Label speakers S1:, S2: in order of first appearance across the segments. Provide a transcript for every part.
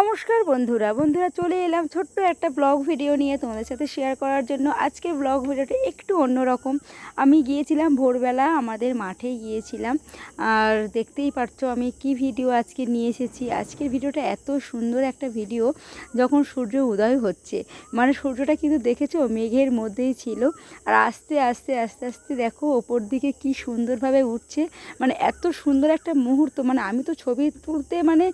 S1: নমস্কার বন্ধুরা বন্ধুরা চলে এলাম ছোট্ট একটা ব্লগ ভিডিও নিয়ে তোমাদের সাথে শেয়ার করার জন্য। আজকে ব্লগ ভিডিওটা একটু অন্যরকম। আমি গিয়েছিলাম ভোরবেলা, আমাদের মাঠে গিয়েছিলাম। আর দেখতেই পারছ আমি কি ভিডিও আজকে নিয়ে এসেছি। আজকের ভিডিওটা এত সুন্দর একটা ভিডিও যখন সূর্য উদয় হচ্ছে। মানে সূর্যটা কিন্তু দেখেছ, মেঘের মধ্যেই ছিল। আর আস্তে আস্তে আস্তে আস্তে দেখো ওপর দিকে কি সুন্দরভাবে উঠছে। মানে এত সুন্দর একটা মুহূর্ত। মানে আমি তো ছবি তুলতে মানে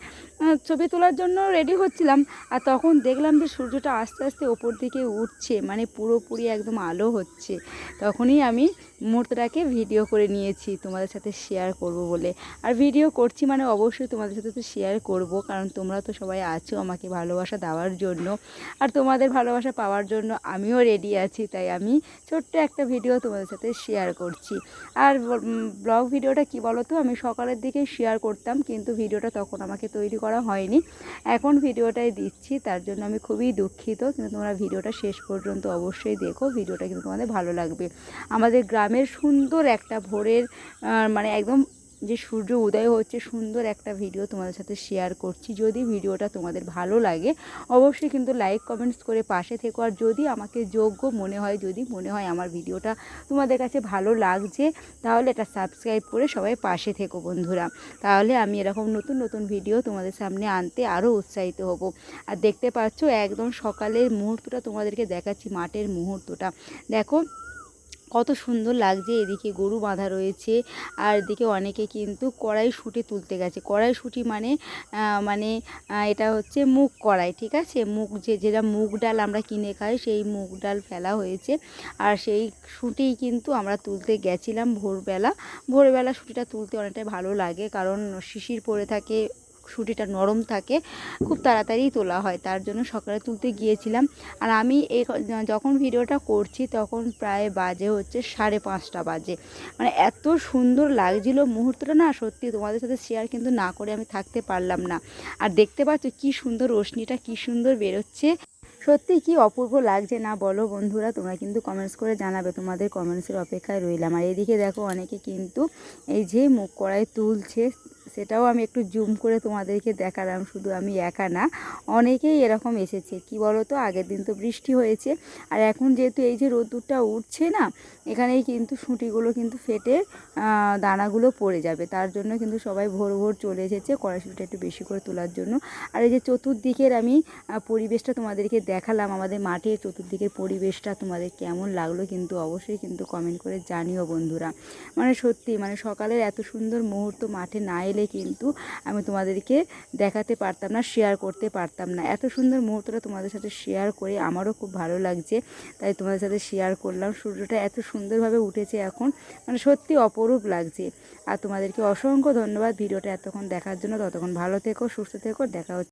S1: ছবি তোলার জন্য রেডি হচ্ছিলাম, আর তখন দেখলাম যে সূর্যটা আস্তে আস্তে ওপর দিকে উঠছে মানে পুরোপুরি একদম আলো হচ্ছে। তখনই আমি মুহূর্তটাকে ভিডিও করে নিয়েছি, তোমাদের সাথে শেয়ার করব বলে। আর ভিডিও করছি মানে অবশ্যই তোমাদের সাথে তো শেয়ার করব, কারণ তোমরা তো সবাই আছো আমাকে ভালোবাসা দেওয়ার জন্য। আর তোমাদের ভালোবাসা পাওয়ার জন্য আমিও রেডি আছি, তাই আমি ছোট্ট একটা ভিডিও তোমাদের সাথে শেয়ার করছি। আর ব্লগ ভিডিওটা কি বলো তো আমি সকালের দিকে শেয়ার করতাম, কিন্তু ভিডিওটা তখন আমাকে তৈরি করা হয়নি। এখন ভিডিওটাই দিচ্ছি, তার জন্য আমি খুবই দুঃখিত। কিন্তু তোমরা ভিডিওটা শেষ পর্যন্ত অবশ্যই দেখো, ভিডিওটা কিন্তু তোমাদের ভালো লাগবে। আমাদের গ্রামের সুন্দর একটা ভোরের মানে একদম যে সূর্য উদয় হচ্ছে, সুন্দর একটা ভিডিও তোমাদের সাথে শেয়ার করছি। যদি ভিডিওটা তোমাদের ভালো লাগে, অবশ্যই কিন্তু লাইক কমেন্টস করে পাশে থেকো। আর যদি আমাকে যোগ্য মনে হয়, যদি মনে হয় আমার ভিডিওটা তোমাদের কাছে ভালো লাগছে, তাহলে এটা সাবস্ক্রাইব করে সবাই পাশে থেকো বন্ধুরা। তাহলে আমি এরকম নতুন নতুন ভিডিও তোমাদের সামনে আনতে আরও উৎসাহিত হব। আর দেখতে পাচ্ছ, একদম সকালের মুহূর্তটা তোমাদেরকে দেখাচ্ছি, মাঠের মুহূর্তটা। দেখো কত সুন্দর লাগছে, এদিকে গরু বাঁধা রয়েছে, আর এদিকে অনেকে কিন্তু কড়াইশুঁটি তুলতে গেছে। কড়াই কড়াইশুঁটি মানে মানে এটা হচ্ছে মুগ কড়াই, ঠিক আছে? মুগ যে, যেটা মুগ ডাল আমরা কিনে খাই, সেই মুগ ডাল ফেলা হয়েছে। আর সেই শুঁটিই কিন্তু আমরা তুলতে গেছিলাম ভোরবেলা। ভোরবেলা শুঁটিটা তুলতে অনেকটাই ভালো লাগে, কারণ শিশির পড়ে থাকে শুঁটিটা নরম থাকে, খুব তাড়াতাড়ি তোলা হয়। তার জন্য সকালে তুলতে গিয়েছিলাম। আর আমি এই যখন ভিডিওটা করছি তখন প্রায় বাজে হচ্ছে সাড়ে পাঁচটা বাজে। মানে এত সুন্দর লাগছিল মুহূর্তটা না, সত্যি তোমাদের সাথে শেয়ার কিন্তু না করে আমি থাকতে পারলাম না। আর দেখতে পাচ্ছ কি সুন্দর রোশনিটা, কি সুন্দর বেরোচ্ছে। সত্যি কি অপূর্ব লাগছে না বলো বন্ধুরা, তোমরা কিন্তু কমেন্টস করে জানাবে, তোমাদের কমেন্টসের অপেক্ষায় রইলাম। আর এদিকে দেখো অনেকে কিন্তু এই যে মুখ কড়াই তুলছে সেটাও আমি একটু জুম করে তোমাদেরকে দেখালাম, শুধু আমি একা না, অনেকেই এরকম এসেছে। কি বলো তো আগের দিন তো বৃষ্টি হয়েছে, আর এখন যেহেতু এই যে রোদ্দুরটা উঠছে না, এখানেই কিন্তু সুঁটিগুলো কিন্তু ফেটে দানাগুলো পড়ে যাবে। তার জন্য কিন্তু সবাই ভোর ভোর চলে এসেছে, কড়াইশুটিটা একটু বেশি করে তোলার জন্য। আর এই যে চতুর্দিকের আমি পরিবেশটা তোমাদেরকে দেখালাম, আমাদের মাঠের চতুর্দিকের পরিবেশটা তোমাদের কেমন লাগল কিন্তু অবশ্যই কিন্তু কমেন্ট করে জানিও বন্ধুরা। মানে সত্যি মানে সকালের এত সুন্দর মুহূর্ত মাঠে না এলে কিন্তু আমি তোমাদেরকে দেখাতে পারতাম না শেয়ার করতে পারতাম না। এত সুন্দর মুহূর্তটা তোমাদের সাথে শেয়ার করে আমারও খুব ভালো লাগছে। তাই তোমাদের সাথে শেয়ার করলাম। সূর্যটা এত সুন্দরভাবে উঠেছে এখন। মানে সত্যি অপরূপ লাগছে। আর তোমাদেরকে অসংখ্য ধন্যবাদ। ভিডিওটা এতক্ষণ দেখার জন্য। ততক্ষণ ভালো থেকো, সুস্থ থেকো। দেখা হচ্ছে।